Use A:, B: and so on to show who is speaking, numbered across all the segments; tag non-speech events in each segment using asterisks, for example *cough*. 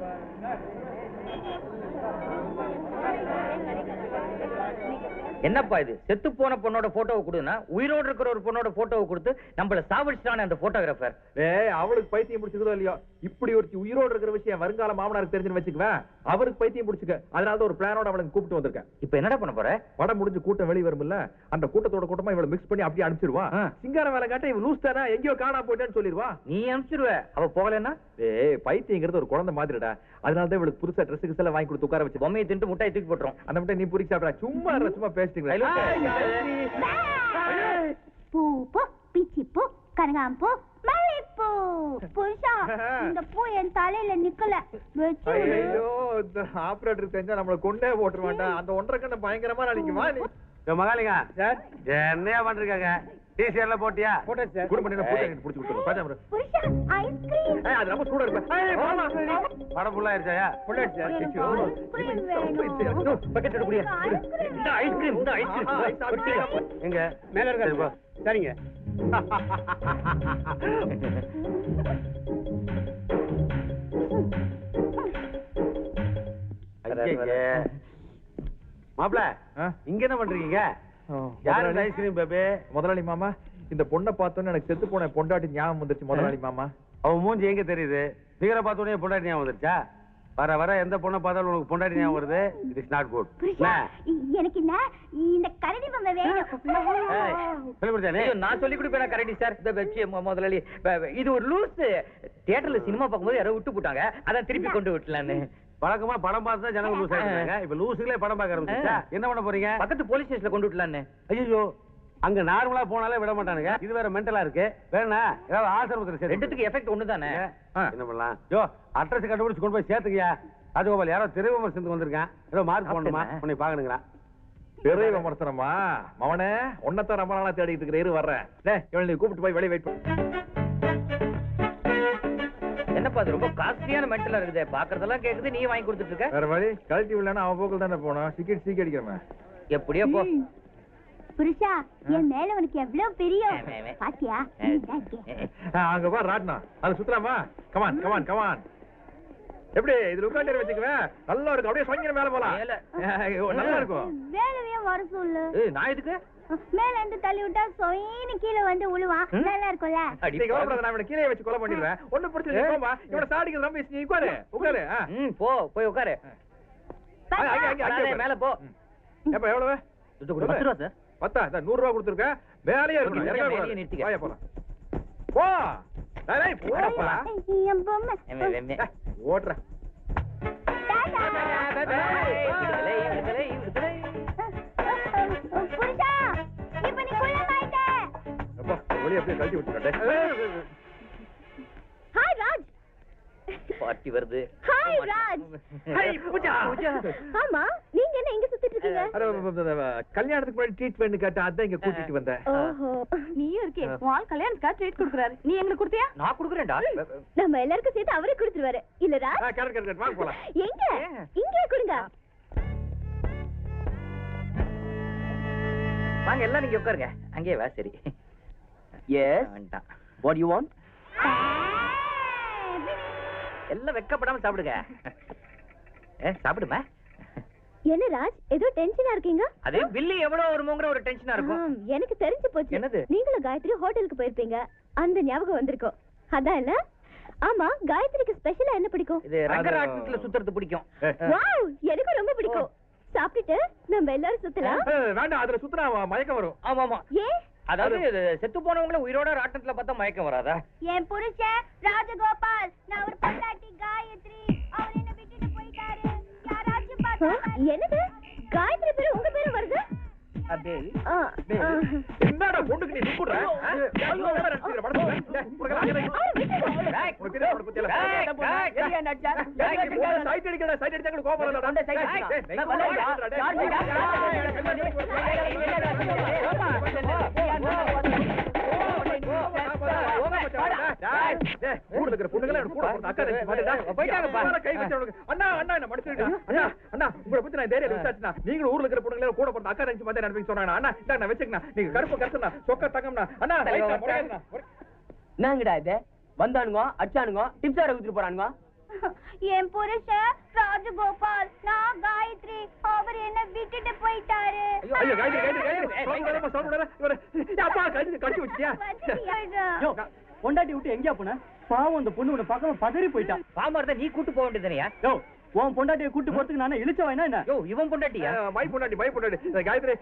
A: but என்னப்பா இது? செத்து போன பொண்ணோட போட்டோவை கொடுனா உயிரோடு இருக்கிற ஒரு பொண்ணோட போட்டோவை கொடுத்து நம்மள சாவடிச்சிட்டானே அந்த போட்டோகிராஃபர்
B: ஏய் அவளுக்கு பைத்தியம் பிடிச்சிருக்கோ இல்லையோ? இப்படி ஒருத்தி உயிரோடு இருக்கிற விஷயம் வருங்கால மாமனாருக்கு தெரிஞ்சுன்னு வச்சுக்குவேன். அவருக்கு பைத்தியம் பிடிச்சுக்க. அதனால தான் ஒரு பிளானோட அவளுக்கு கூப்பிட்டு வந்திருக்கேன்.
A: இப்போ என்னடா பண்ண போற?
B: படம் முடிஞ்சு கூட்டம் வெளிய வரும்ல அந்த கூட்டத்தோட கூட்டமா இவளை மிக்ஸ் பண்ணி அப்படியே அனுப்பிச்சிருவான்
A: ஆ.
B: சிங்கார வேலை காட்ட இவன் லூஸ் தானே? எங்கேயோ காணா போயிட்டான்னு சொல்லிடுவா.
A: நீ அனுப்பிச்சிருவ. அவ போகலன்னா?
B: ஏய் பைத்தியங்கிறது ஒரு குழந்தை மாதிரிடா. அதனால தான் இவளுக்கு புதுசா ட்ரெஸ் கிஸ் எல்லாம் வாங்கி கொடுத்து உட்கார வச்சு
A: பொம்மையை தின்ட்டு முட்டாய் தூக்கி போட்டுரும்.
B: அந்த மட்டும் நீ புரிச்சு சாப்பிடா சும்மா சும்மா பேசிட்டீங்களா.
C: பூ பூ பிச்சி பூ. கனகாம்பூ மல்லிப்பூ புருஷா இந்த பூ என் தலையில நிக்கல.
B: ஐயோ இந்த ஆபரேட்டர் தெரிஞ்சா நம்மள கொண்டே போட்டுருவான்டா. அந்த ஒன்றரை கண்ண பயங்கரமா நாளைக்கு வா நீ
D: மகாலிங்க சார் என்னையா பண்றீங்க டிசிஆர்ல போட்டியா?
B: போட்டேன் சார். குடும்பம் என்ன போட்டு எனக்கு புடிச்சு கொடுத்துரு பாஜா
C: புருஷா ஐஸ்கிரீம்.
B: ஏய் அது ரொம்ப சூடா இருக்கு. ஏய் மாமா
D: படம் ஃபுல்லா இருக்காயா
C: எனக்கு ஐஸ்கிரீம். வேணும்.
A: பக்கெட் எடுக்கக்கூடிய இந்த ஐஸ்கிரீம் இந்த ஐஸ்கிரீம்.
D: எங்க? மேல இருக்க? சரிங்க. மாப்பிள? இங்க என்ன பண்றீங்க? யாரு இந்த ஐஸ்கிரீம் பேபி
B: முதலாளி மாமா இந்த பொண்ணை பார்த்தோன்னே எனக்கு செத்து போன பொண்டாட்டி ஞாபகம் வந்துருச்சு முதலாளி மாமா.
D: அவன் மூஞ்சி எங்க தெரியுது? பிகரை பார்த்த உடனே பொண்டாட்டி ஞாபகம் வந்துருச்சா? வர வர எந்த பொண்ணை பார்த்தாலும் உனக்கு பொண்டாட்டி ஞாபகம் வருது? இட் இஸ் நாட் குட்
C: புருஷா எனக்கு என்ன இந்த கரடி பொம்மை வேணும்.
D: சொல்லிவிடுச்சானே
A: ஐயோ, நான் சொல்லி கொடுப்பேன் கரெக்டி சார் இந்த முதலாளி இது ஒரு லூஸ் தியேட்டர்ல சினிமா பார்க்கும்போது யாரோ விட்டு போட்டாங்க. அதான் திருப்பி கொண்டு விட்டலான்னு.
D: வழக்கமா படம் பார்த்து தான் ஜனங்க லூஸ் ஆயிட்டாங்க இப்ப லூசுகளே படம் பார்க்க ஆரம்பிச்சா என்ன பண்ண போறீங்க?
A: பக்கத்து போலீஸ் ஸ்டேஷன்ல கொண்டு விட்டலான்னு
D: ஐயோ அங்க நார்மலா போனாலே விட மாட்டானுங்க. இது வேற மென்டலா இருக்கு. வேணா ஏதாவது ஆசிரமத்துல சேர்த்து
A: ரெண்டுத்துக்கு எஃபெக்ட் ஒண்ணு தானே
D: என்ன பண்ணலாம்? யோ அட்ரஸ் கண்டுபிடிச்சு கொண்டு போய் சேர்த்துக்கியா? ராஜகோபால் யாரோ திரை விமர்சனத்துக்கு வந்திருக்கான். ஏதோ மார்க் போடணுமா? உன்னை பாக்கணுங்கிறான்.
B: பெரிய விமர்சனமா? மவனே உன்னத்தான் ரொம்ப நாளா தேடிட்டு இருக்கிற இரு வர்றேன். இவனை நீ கூப்பிட்டு போய் வெளியே வெயிட் பண்ணு.
A: என்னப்பா அது ரொம்ப காஸ்ட்லியான மென்டலா இருக்குது? பாக்குறதெல்லாம் கேக்குது நீ வாங்கி கொடுத்துட்டு இருக்க.
B: வேற வழி கழட்டி விடலன்னா அவன் போக்கில் தானே போனோம் டிக்கெட் சீக்கிரம் அடிக்கிறவன்.
A: எப்படியோ போ.
C: ம். புருஷா என் மேல உனக்கு எவ்வளவு பிரியம்?
A: வே, வே.
C: பாத்தியா?
A: ஏ.
C: இந்தா இங்க.
B: அங்க வா. ராட்னா அது சுத்தலாமா கமான் கமான் கமான் எப்படி இதுல உட்காந்து வச்சுக்குவேன் நல்லா இருக்கும். அப்படியே சொங்கிற மேல போலாம்.
A: மேல.
B: ஐயோ, நல்லா இருக்கும்.
C: வேலையே வர சொல்லு.
A: ஏய், நான்
C: மேல இருந்து தள்ளி விட்டா சொயின்னு கீழே வந்து உழுவான்? நல்லா இருக்கும்ல?
A: அடி
B: நீ கவலைப்படாத, நான் இவனை கீழே வச்சு கொலை பண்ணிடுவேன். ஒண்ணும் பிரச்சனை இல்லை போமா இவனை சாடிக்கிறது ரொம்ப. நீ உட்காரு. உட்காரு.
A: ம், போ போய் உட்காரு. மேல போ.
B: ம். ஏப்பா எவ்வளவு.
A: பத்து ரூபா சார்.
B: பத்தா? இந்த நூறு ரூபா கொடுத்துருக்கேன் வேலையே இருக்கணும்.
A: நிறுத்திக்க.
B: வாயா போலாம். போ. ஓட்டுறேன் வெளியே அப்படியே கழட்டி விட்டுறேன்
C: ஹாய் ராஜ்.
A: பார்ட்டி வருது.
C: ஹாய் ராஜ்.
A: ஹாய், பூஜா. பூஜா.
C: ஆமா நீங்க என்ன இங்க சுத்திட்டு இருக்கீங்க?
B: அட, அட, அட, அட, கல்யாணத்துக்கு முன்னாடி ட்ரீட்மெண்ட் கேட்டேன் அதான் இங்க கூட்டிட்டு வந்தேன்.
C: ஓஹோ நீயும் இருக்கே. உன் ஆள் கல்யாணத்துக்கா ட்ரீட் கொடுக்குறாரு. நீ எங்களுக்கு கொடுத்தியா?
A: நான் கொடுக்குறேன்டா.
C: நம்ம எல்லாருக்கும் சேர்த்து அவரே கொடுத்துருவாரு. இல்ல ராஜ்?
B: கரெக்ட் கரெக்ட் வாங்க போலாம்.
C: எங்க? இங்கே கொடுங்க.
A: வாங்க எல்லாம் நீங்க உட்காருங்க. அங்கேயே வா சரி.
E: எஸ்
A: வேண்டாம்.
E: வாட் யூ வாண்ட்
A: எல்லாம் வெக்கப்படாம சாப்பிடுங்க. ஏ சாப்பிடுமா?
C: என்ன ராஜ் ஏதோ டென்ஷனா இருக்கீங்க?
A: அது பில்லு எவ்வளவு வருமோங்கிற ஒரு டென்ஷனா இருக்கும்.
C: எனக்கு தெரிஞ்சு போச்சு.
A: என்னது?
C: நீங்களும் காயத்ரி ஹோட்டலுக்கு போயிருப்பீங்க. அந்த ஞாபகம் வந்திருக்கும். அதான் இல்ல ஆமா காயத்ரிக்கு ஸ்பெஷலா என்ன பிடிக்கும்?
A: இது ரங்கராட்டத்துல சுத்துறது பிடிக்கும்.
C: வாவ் எனக்கு ரொம்ப பிடிக்கும். சாப்பிட்டுட்டு நம்ம எல்லாரும் சுத்தலாம்.
B: வேண்டாம் அதுல சுத்தினா மயக்கம் வரும்.
A: ஆமா ஆமா
C: ஏன்?
A: அதாவது செத்து போனவங்கள உயிரோட ராட்டத்துல பார்த்தா மயக்கம் வராதா?
C: என் புருஷன் ராஜகோபால். நான் ஒரு பொண்டாட்டி காயத்ரி. அவர் என்ன விட்டுட்டு போயிட்டாரு. யாராச்சும் பார்த்தா என்னது? காயத்ரி பேரு உங்க பேரு.
B: என்னடா பொண்ணுக்கு நீ அடிச்சாங்க கோபம் இல்லடா கூட இருக்கிற பொண்ணுங்களே கூட போட்டு அக்கா ரெண்டு மாட்டேடா போயிட்டாங்கப்பா. கை வச்சு அவனுக்கு அண்ணா அண்ணா என்ன மடிச்சுடா அண்ணா அண்ணா உங்களை பத்தி நான் தைரியம் விசாரிச்சுனா நீங்களும் ஊர்ல இருக்கிற பொண்ணுங்களே கூட போட்டு அக்கா ரெண்டு மாட்டே நினைப்பீங்க சொன்னாங்க அண்ணா இந்தாங்க நான் வச்சுக்கண்ணா. நீங்க கருப்பு கருத்துனா சொக்க தங்கம்னா அண்ணா ரைட்டா முறையாதுண்ணா
E: என்னங்கடா இது? வந்தானுங்க அடிச்சானுங்க டிப்ஸ் ஆர ஊத்திட்டு போறானுங்க.
C: என் புருஷன் ராஜகோபால் நான் காயத்ரி. அவர் என்ன விட்டுட்டு போயிட்டாரு.
B: ஐயோ காயத்ரி காயத்ரி காயத்ரி. சாப்பிடாதம்மா சாப்பிடாத இவரு அப்பா கடிச்சு கடிச்சு வச்சியா
E: யோ, பொண்டாட்டி விட்டு எங்கேயா போன? பாவம் அந்த பொண்ணு உன்னை பார்க்காம பதறி போயிட்டா.
A: பாம்பா இருந்தா நீ கூட்டு போக வேண்டியதுனையா
E: யோ உன் பொண்டாட்டியை கூட்டு போறதுக்கு நானே இழிச்ச வேணா என்ன?
A: யோ இவன் பொண்டாட்டியா?
B: மை பொண்டாட்டி மை பொண்டாட்டி. காயத்ரி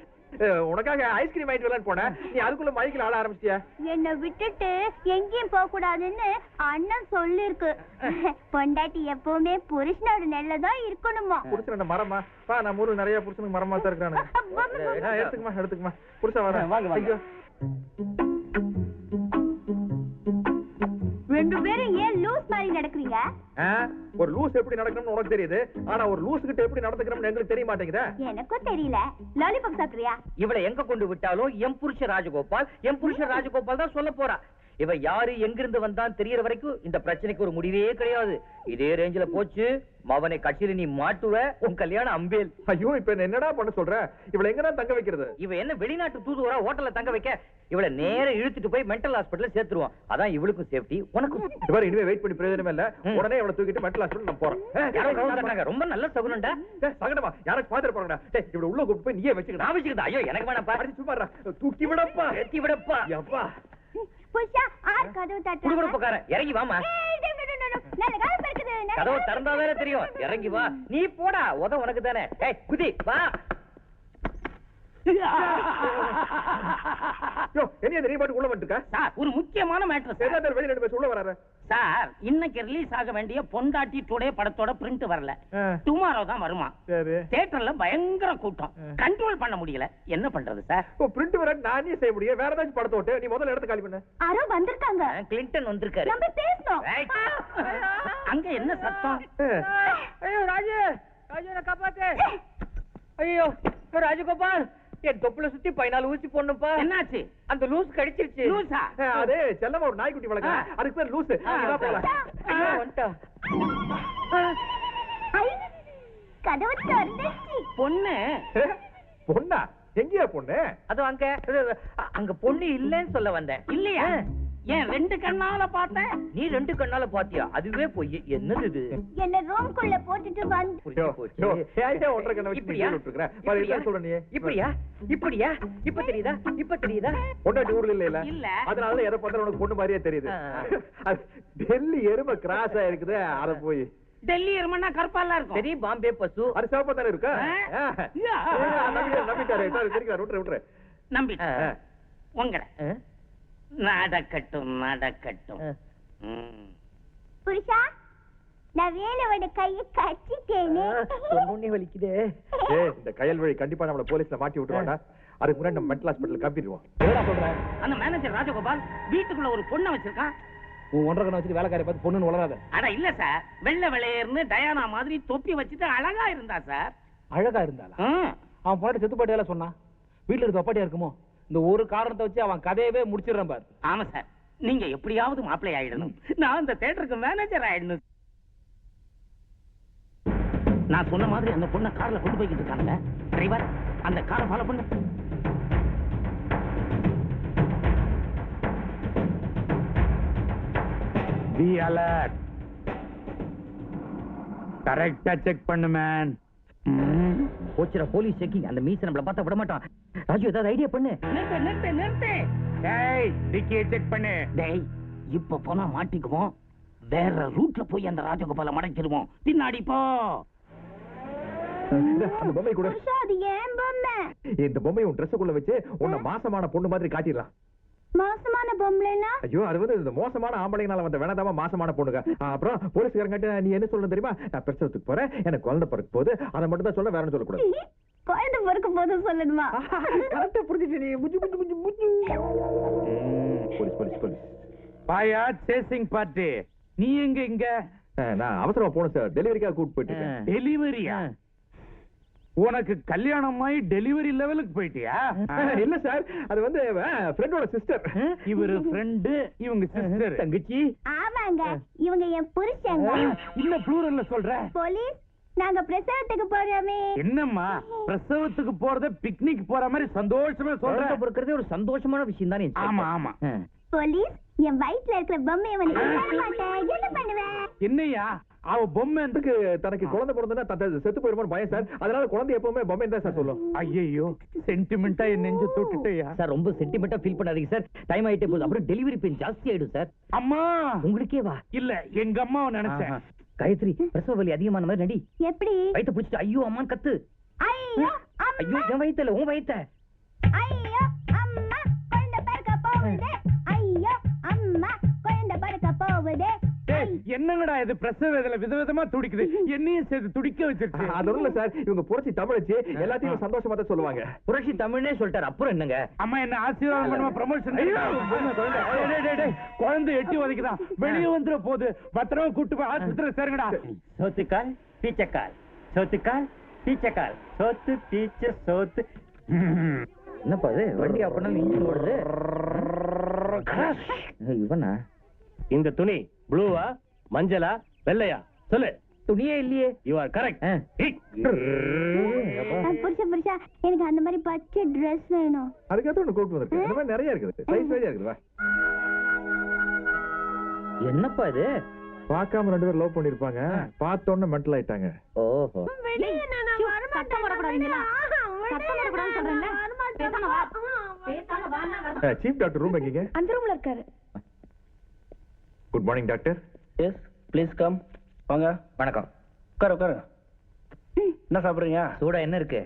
B: உனக்காக ஐஸ்கிரீம் வாங்கிட்டு வரலான்னு போனேன். நீ அதுக்குள்ள மைக்கில் ஆட ஆரம்பிச்சியா
C: என்ன விட்டுட்டு எங்கேயும் போக கூடாதுன்னு அண்ணன் சொல்லிருக்கு. பொண்டாட்டி எப்பவுமே புருஷனோட நெல்லதான் இருக்கணுமா?
B: புருஷன் என்ன மரமா? பா நம்ம ஊர்ல நிறைய புருஷனுக்கு மரமா தான் இருக்கிறானு. எடுத்துக்குமா எடுத்துக்குமா. புருஷன் வர
E: வாங்க, வாங்க.
C: ரெண்டு பேரும் ஏன் லூஸ் மாதிரி நடக்கிறீங்க?
B: ஒரு லூஸ் எப்படி நடக்கணும்னு உனக்கு தெரியுது. ஆனா ஒரு லூஸ் கிட்ட எப்படி நடந்துக்கணும்னு எங்களுக்கு தெரிய மாட்டேங்குதே
C: எனக்கும் தெரியல. லாலிபாப் சாப்பிடுறியா?
A: இவளை எங்க கொண்டு விட்டாலும் எம் புருஷ ராஜகோபால் எம் புருஷ ராஜகோபால் தான் சொல்ல போறா. இவ யாரு எங்கிருந்து வந்தான் தெரியற வரைக்கும் இந்த பிரச்சனைக்கு ஒரு முடிவே கிடையாது. இதே ரேஞ்சில போச்சு. மவனை கட்சியில நீ மாட்டுவ உன் கல்யாணம் அம்பேல்.
B: ஐயோ இப்ப என்ன என்னடா பண்ண சொல்ற? இவளை எங்கதான் தங்க வைக்கிறது?
A: இவ என்ன வெளிநாட்டு தூதுவரா ஹோட்டல்ல தங்க வைக்க? இவளை நேரா இழுத்துட்டு போய் மென்டல் ஹாஸ்பிடல்ல சேர்த்துருவோம் அதான் இவளுக்கும் சேஃப்டி உனக்கும்
B: இனிமே வெயிட் பண்ணி பிரயோஜனமே இல்ல. உடனே இவளை தூக்கிட்டு மென்டல் ஹாஸ்பிடல் நான் போறேன்.
A: ரொம்ப நல்ல சகுனம்டா.
B: சகனமா? யாராச்சும் பாத்துட்டு போறாங்கடா. டேய் இவளை உள்ள கூப்பிட்டு போய் நீயே வச்சுக்கடா.
A: நான் வச்சுக்கிட்டா? ஐயோ எனக்கு
B: அடிச்சு சும்மா. தூக்கி விடப்பா.
A: எத்தி விடப்பா.
B: எப்பா.
C: புஷா ஆர் கதவு தட்டுறாங்க.
A: இறங்கி வாமா கதவை
C: காலம்
A: திறந்தாதானே தெரியும். இறங்கி வா. நீ போடா. உத உனக்கு தானே. ஏய் குதி வா.
B: என்ன நீ பாட்டு உள்ள வந்துருக்க
F: சார் ஒரு முக்கியமான மேட்டர் சார்.
B: ஏதாவது வெளியில உள்ள வராரு?
F: சார் இன்னைக்கு ரிலீஸ் ஆக வேண்டிய பொண்டாட்டி டுடே படத்தோட பிரிண்ட் வரல. டுமாரோ தான் வருமா?
B: சரி.
F: தியேட்டர்ல பயங்கர கூட்டம். கண்ட்ரோல் பண்ண முடியல. என்ன பண்றது சார்?
B: ஓ பிரிண்ட் வர நானே செய்ய முடியும். வேற ஏதாச்சும் படத்தை விட்டு நீ முதல்ல இடத்த காலி பண்ணு.
C: யாரோ வந்திருக்காங்க.
A: கிளின்டன் வந்திருக்காரு.
C: நம்ம பேசணும்.
A: ரைட்.
F: அங்க என்ன சத்தம்?
A: ஐயோ ராஜு. ராஜு காப்பாத்து. ஐயோ ராஜகோபால். என் தொப்புல சுத்தி பதினாலு ஊசி போடணும்ப்பா.
F: என்னாச்சு?
A: அந்த லூஸ் கடிச்சிருச்சு.
F: லூசா
B: அது செல்லமா ஒரு நாய்க்குட்டி வளர்க்க. அதுக்கு பேர்
C: திறந்துச்சு
F: பொண்ணு.
B: பொண்ணா? எங்கேயா பொண்ணு?
A: அதோ அங்க. அங்க பொண்ணு இல்லைன்னு சொல்ல வந்தேன்.
F: இல்லையா. ஏன் ரெண்டு கண்ணால பார்த்தேன்
A: நீ ரெண்டு கண்ணால பாத்தியா அதுவே பொய் என்னது இது
C: என்ன ரூம்குள்ள போட்டுட்டு வந்து
A: இப்படியா? இப்படியா?
B: என்ன சொல்ற நீ?
A: இப்படியா இப்படியா இப்ப தெரியுதா இப்ப தெரியுதா
B: பொண்டாட்டி ஊர்ல இல்ல
F: இல்ல.
B: அதனால எதை பார்த்தாலும் உனக்கு பொண்ணு மாதிரியே தெரியுது டெல்லி எருமை கிராஸ் ஆயிருக்குது அத போய்
F: டெல்லி எருமன்னா கருப்பாலாம் இருக்கும்
A: சரி பாம்பே பசு
B: அது சிவப்பா தானே இருக்கா நம்பிட்டாரு, நம்பிட்டாரு விட்டுரு
F: நம்பிட்டேன்
A: ஆ.
F: உங்களை? நடக்கட்டும் நடக்கட்டும்.
C: புருஷா நான் வேலோட கையை கட்டிட்டேனே.
A: சொன்னோனே வலிக்குதே. *laughs*
B: ஏய் இந்த கயல் வழி கண்டிப்பா நம்மள போலீஸ்ல மாட்டி விட்டுருவாங்க அதுக்கு முன்னாடி நம்ம மென்டல் ஹாஸ்பிட்டல் காப்பிடுவோம்
E: என்னடா சொல்ற?
F: அந்த மேனேஜர் ராஜகோபால் வீட்டுக்குள்ள ஒரு பொண்ணை வச்சிருக்கான்.
E: உன் ஒன்றரை கண்ணை வச்சுட்டு வேலைக்காரி பார்த்து பொண்ணுன்னு வளராத
F: அட இல்ல சார். வெள்ளை வெளையர்னு டயானா மாதிரி தொப்பி வச்சுட்டு அழகா இருந்தா சார்.
E: அழகா இருந்தாளா. அவன் பொண்ணாட்டி செத்து போயிட்டே சொன்னான். வீட்டுல இருக்க ஒப்பாட்டியா இருக்குமோ? இந்த ஒரு காரணத்தை வச்சு அவன் கதையவே முடிச்சிடுறான் பாரு.
F: ஆமா சார். நீங்க எப்படியாவது மாப்பிள்ளை ஆயிடணும். நான் அந்த தேட்டருக்கு மேனேஜர் ஆயிடணும். நான் சொன்ன மாதிரி அந்த பொண்ணை கார்ல கொண்டு போய்கிட்டு இருக்காங்க டிரைவர் அந்த காரை ஃபாலோ பண்ணு.
D: பி அலர்ட் கரெக்டா செக் பண்ணு மேன்
A: போச்சுடா போலீஸ் செக்கிங் அந்த மீச நம்மள பார்த்தா விட மாட்டான். ராஜு ஏதாவது ஐடியா பண்ணு.
F: நிறுத்து நிறுத்து நிறுத்து.
D: டேய் டிக்கியை செக் பண்ணு.
F: டேய் இப்ப போனா மாட்டிக்குவோம். வேற ரூட்ல போய் அந்த ராஜகோபால மடக்கிடுவோம். பின்னாடி போ.
B: அந்த பொம்மை கூட.
C: பொம்மை.
B: இந்த பொம்மையை உன் ட்ரெஸ்ஸுக்குள்ள வச்சு உன்னை மாசமான பொண்ணு மாதிரி காட்டிடலாம்
C: மோசமான பொம்பளைனா
B: ஐயோ அது வந்து இந்த மோசமான ஆம்பளைங்கனால வந்த வேணாதாம மாசமான பொண்ணுங்க. அப்புறம் போலீஸ்காரங்கிட்ட நீ என்ன சொல்லணும் தெரியுமா? நான் பிரசவத்துக்கு போறேன் எனக்கு குழந்தை பிறக்க போகுது அதை மட்டும் தான் சொல்ல வேற சொல்லக்கூடாது.
C: குழந்தை பிறக்கும் போது சொல்லணுமா?
B: கரெக்டா புரிஞ்சுட்டு நீ முஜு முஜு முஜு முஜு போலீஸ் போலீஸ் போலீஸ்.
D: பாயா சேசிங் பார்ட்டி நீ எங்க இங்க?
B: நான் அவசரமா போகணும் சார். டெலிவரிக்காக கூப்பிட்டு போயிட்டு இருக்கேன்.
D: டெலிவரியா? உனக்கு கல்யாணம் ஆகி டெலிவரி லெவலுக்கு போயிட்டியா?
B: இல்ல சார்? அது வந்து ஃப்ரெண்டோட சிஸ்டர்
D: இவரு ஃப்ரெண்டு இவங்க சிஸ்டர்
B: தங்கச்சி.
C: ஆமாங்க. இவங்க என் புருஷங்க.
D: இல்ல ப்ளூரல்ல சொல்ற?
C: போலீஸ் நாங்க பிரசவத்துக்கு போறோமே.
D: என்னம்மா? பிரசவத்துக்கு போறத பிக்னிக் போற மாதிரி சந்தோஷமா சொல்ற?
A: பிறக்கிறதே ஒரு சந்தோஷமான விஷயம் தானே
D: ஆமா ஆமா.
C: போலீஸ் என் வயிற்றுல இருக்கிற பொம்மையை வந்து என்ன பண்ணுவேன்
D: என்னையா
E: அவ பொம்மை
B: அதுக்கு தனக்கு குழந்தை பிறந்தனா செத்து போயிருமோன்னு பயம் சார். அதனால குழந்தை எப்பவுமே பொம்மை தான் சார் சொல்லும்.
E: ஐயோ சென்டிமெண்டா என் நெஞ்சு தொட்டுட்டயா?
A: சார் ரொம்ப சென்டிமெண்டா ஃபீல் பண்ணாதீங்க சார். டைம் ஆயிட்டே போகுது. அப்புறம் டெலிவரி பெயின் ஜாஸ்தி ஆயிடும் சார்.
E: அம்மா!
A: உங்களுக்கே வா.
E: இல்ல எங்க அம்மாவை நினைச்சேன்.
A: காயத்ரி பிரசவ வலி அதிகமான மாதிரி நடி
C: எப்படி?
A: வயித்தை பிடிச்சிட்டு ஐயோ அம்மான்னு கத்து.
C: ஐயோ
A: ஐயோ
C: அம்மா
A: என் வயித்துல உன் வயித்த.
E: என்னங்கடா இது? பிரசவ வேதனை விதவிதமா துடிக்குது. என்னையும் சேர்த்து துடிக்க வச்சிருச்சு
B: அது இல்ல சார். இவங்க புரட்சி தமிழச்சு எல்லாத்தையும் சந்தோஷமா தான் சொல்லுவாங்க.
A: புரட்சி தமிழ்னே சொல்லிட்டாரு. அப்புறம் என்னங்க?
E: அம்மா என்ன ஆசீர்வாதம் பண்ணுமா? ப்ரமோஷன் குழந்தை எட்டி உதைக்குதான் வெளியே வந்துட போகுது பத்திரமா கூட்டு போய் ஆஸ்பத்திரி சேருங்கடா.
A: சோத்துக்கால் பீச்சக்கால் சோத்துக்கால் பீச்சக்கால் சோத்து பீச்ச சோத்து. என்னப்பா இது? வண்டி அப்படின்னா இன்ஜின் ஓடுது. இவனா?
G: இந்த துணி ப்ளூவா மஞ்சளா வெள்ளையா? சொல்லு.
A: துணியே இல்லையே.
G: யூ ஆர் கரெக்ட்
C: புருஷா புருஷா எனக்கு அந்த மாதிரி பச்சை Dress வேணும்.
B: அதுக்காக ஒண்ணு கூப்பிட்டு வந்திருக்கு இந்த மாதிரி நிறைய இருக்குது. சைஸ் வேறையா இருக்குது. வா.
A: என்னப்பா இது?
B: பார்க்காம ரெண்டு பேரும் லவ் பண்ணிருப்பாங்க பார்த்த உடனே மென்டல் ஆயிட்டாங்க.
A: ஓஹோ.
C: சத்தம் போடக்கூடாதுங்களா சத்தம் போடக்கூடாதுன்னு சொல்றேன்ல. பேசாம வா. பேசாம வா
B: சீஃப் டாக்டர் ரூம் எங்கீங்க
C: அந்த ரூம்ல இருக்காரு.
B: Good morning doctor
G: yes please come வாங்க.
A: வணக்கம்.
G: உட்காரு உட்காரு. என்ன சாப்பிடுறீங்க?
A: சூடா என்ன இருக்கு?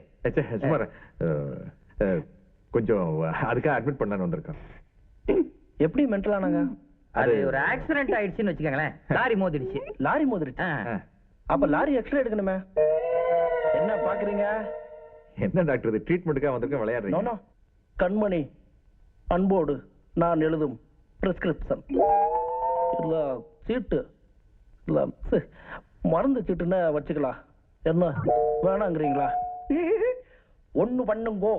B: அஹ், கொஞ்சம் அதுக்காக அட்மிட் பண்ணலான்னு வந்திருக்கோம்.
G: எப்படி மென்டல் ஆனாங்க?
A: அது ஒரு ஆக்சிடென்ட் ஆயிடுச்சுன்னு வச்சுக்கோங்களேன். லாரி மோதிடுச்சு.
G: லாரி மோதிருச்சு
A: ஆ.
G: அப்ப லாரி எக்ஸ்ரே எடுக்கணுமே. என்ன பாக்குறீங்க?
B: என்ன டாக்டர் இது? ட்ரீட்மெண்ட்டுக்காக வந்திருக்கேன்
G: நோ
B: விளையாடுறீங்க.
G: நோ கண்மணி அன்போடு நான் எழுதும் பிரிஸ்கிரிப்ஷன் இல்ல சீட்டு. இல்ல மருந்து சீட்டுன்னு வச்சுக்கலாம். என்ன வேணாங்கிறீங்களா? ஒண்ணு பண்ணுங்கோ.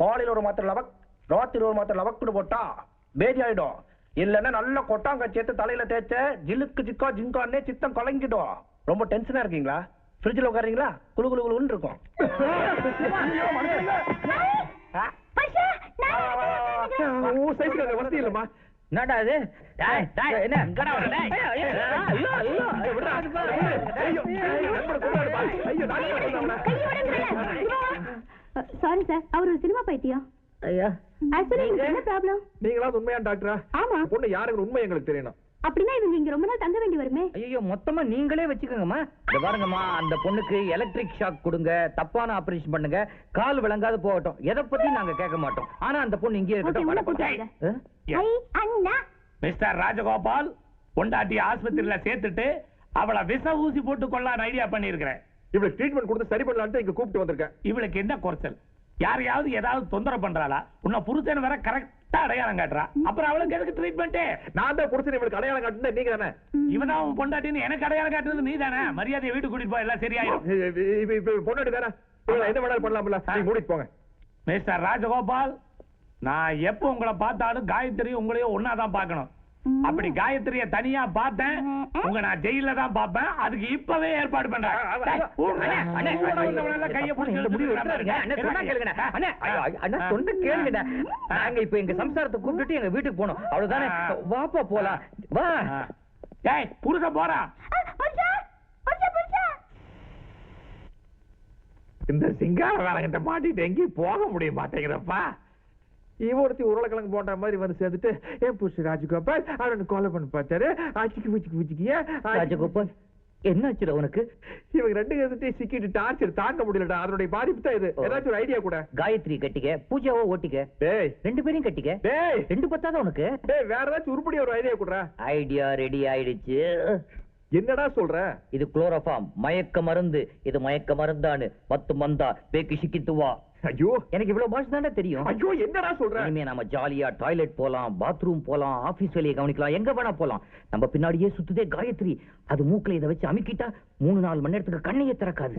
G: காலையில ஒரு மாத்திரை லவக் ராத்திரி ஒரு மாத்திரை லவக்குன்னு போட்டா பேதி ஆயிடும். இல்லன்னா நல்ல கொட்டாங்க சேர்த்து தலையில தேய்ச்ச ஜிலுக்கு ஜிக்கா ஜிங்கான்னே சித்தம் கலங்கிடும். ரொம்ப டென்ஷனா இருக்கீங்களா? ஃப்ரிட்ஜில் உட்காரீங்களா குளு குளு குளுன்னு இருக்கும்.
B: சைஸ்ல அந்த வசதி இல்லம்மா.
A: என்னடா டேய், என்ன.
C: சாரி சார் அவர் ஒரு சினிமா பைத்தியம்
A: ஐயா
C: ஆக்சுவலி என்ன ப்ராப்ளம்
B: நீங்களாவது உண்மையான டாக்டரா
C: ஆமா
B: பொண்ணு யாருங்கிற உண்மை எங்களுக்கு தெரியணும்
C: அப்படின்னா இவங்க இங்க ரொம்ப நாள் தங்க வேண்டி வருமே?
A: ஐயோ மொத்தமா நீங்களே வச்சுக்கோங்கம்மா. இந்த பாருங்கம்மா அந்த பொண்ணுக்கு எலக்ட்ரிக் ஷாக் கொடுங்க தப்பான ஆபரேஷன் பண்ணுங்க கால் விளங்காது போகட்டும். எதை பத்தி நாங்க கேட்க மாட்டோம். ஆனா அந்த பொண்ணு இங்கே இருக்கட்டும்.
E: மிஸ்டர் ராஜகோபால் பொண்டாட்டி ஆஸ்பத்திரியில சேர்த்துட்டு அவளை விச ஊசி போட்டு கொள்ளான்னு ஐடியா பண்ணிருக்கிறேன்
B: இவளுக்கு ட்ரீட்மெண்ட் கொடுத்து சரி பண்ணலான்ட்டு இங்க கூப்பிட்டு வந்திருக்கேன்.
E: இவளுக்கு என்ன குறைச்சல்? யாரையாவது ஏதாவது தொந்தரவு பண்றாளா? உன்னை புருஷன் வேற கரெக்டா அடையாளம் காட்டுறா. அப்புறம் அவளுக்கு எதுக்கு ட்ரீட்மெண்ட்
B: நான் தான் புடிச்சு இவளுக்கு அடையாளம் காட்டுனேன் நீங்க தானே?
E: இவனா உன் பொண்டாட்டின்னு எனக்கு அடையாளம் காட்டுறது நீ தானே? மரியாதையை வீட்டுக்கு கூட்டிட்டு போய் எல்லாம் சரியாயிடும்
B: பொண்ணு தானே என்ன வேணாலும் பண்ணலாம்ல? நீங்க மூடிட்டு போங்க.
E: மிஸ்டர் ராஜகோபால் நான் எப்போ உங்களை பார்த்தாலும் காயத்ரி உங்களையும் ஒன்னா தான் பார்க்கணும். அப்படி காயத்ரிய தனியா பார்த்தேன் உங்க நான் ஜெயில தான் பார்ப்பேன் அதுக்கு இப்பவே ஏற்பாடு பண்றேன்.
A: நாங்க இப்ப எங்க சம்சாரத்தை கூப்பிட்டுட்டு எங்க வீட்டுக்கு போனோம் அவ்வளவுதானே வாப்பா போலாம் வா.
E: டேய் புருஷ போறா
B: இந்த சிங்கார வேலைகிட்ட மாட்டிட்டு எங்கேயும் போக முடிய மாட்டேங்கிறப்பா இவ ஒருத்தி உருளைக்கிழங்கு போன்ற மாதிரி வந்து சேர்ந்துட்டு ஏன் புருஷ ராஜகோபால்? அவனை கொலை பண்ணி பார்த்தாரு. ஆச்சிக்கு பூச்சிக்கு பூச்சிக்கிய
A: ராஜகோபால் என்னாச்சுடா உனக்கு?
B: இவங்க ரெண்டு பேர்த்தையும் சிக்கிட்டு டார்ச்சர் தாங்க முடியலடா. அதனுடைய பாதிப்பு தான் இது. ஏதாச்சும் ஒரு ஐடியா கூட.
A: காயத்ரி கட்டிக்க பூஜாவோ ஓட்டிக்க.
B: டேய்.
A: ரெண்டு பேரையும் கட்டிக்க?
B: டேய்.
A: ரெண்டு பத்தாத உனக்கு?
B: டேய் வேற ஏதாச்சும் உருப்படியா ஒரு ஐடியா கொடுறா?
A: ஐடியா ரெடி ஆயிடுச்சு.
B: என்னடா சொல்ற?
A: இது குளோரோஃபார்ம் மயக்க மருந்து. இது மயக்க மருந்தானு பத்து மந்தா. பேக்கு சிக்கித்துவா
B: ஐயோ.
A: எனக்கு இவ்வளவு பாஷை தானே தெரியும்.
B: ஐயோ என்னடா சொல்ற?
A: இனிமே நாம ஜாலியா டாய்லெட் போலாம் பாத்ரூம் போலாம் ஆபீஸ் வேலையை கவனிக்கலாம் எங்க வேணா போலாம். நம்ம பின்னாடியே சுத்துதே காயத்ரி. அது மூக்குல இதை வச்சு அமுக்கிட்டா மூணு நாலு மணி நேரத்துக்கு கண்ணையே திறக்காது.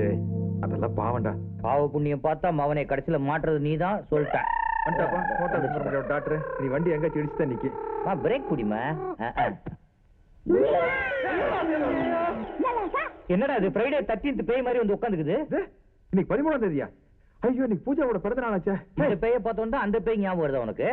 B: டேய் அதெல்லாம் பாவம்டா.
A: பாவ புண்ணியம் பார்த்தா மவனை கடைசியில மாட்டுறது நீதான் சொல்லிட்டேன்.
B: வந்துட்டாப்பா மோட்டார் டாக்டர் நீ வண்டி எங்க இடிச்சு தான் நிக்கி.
A: பிரேக் குடிமா என்னடா இது? ஃப்ரைடே தர்டீன்த் பேய் மாதிரி வந்து உட்காந்துக்குது.
B: டேய், இன்னைக்கு பதிமூணாம் தேதியா? ஐயோ இன்னைக்கு பூஜாவோட பிறந்த நாளாச்சே
A: இந்த பேயை பார்த்தோம் அந்த பேய் ஞாபகம் வருதா உனக்கு?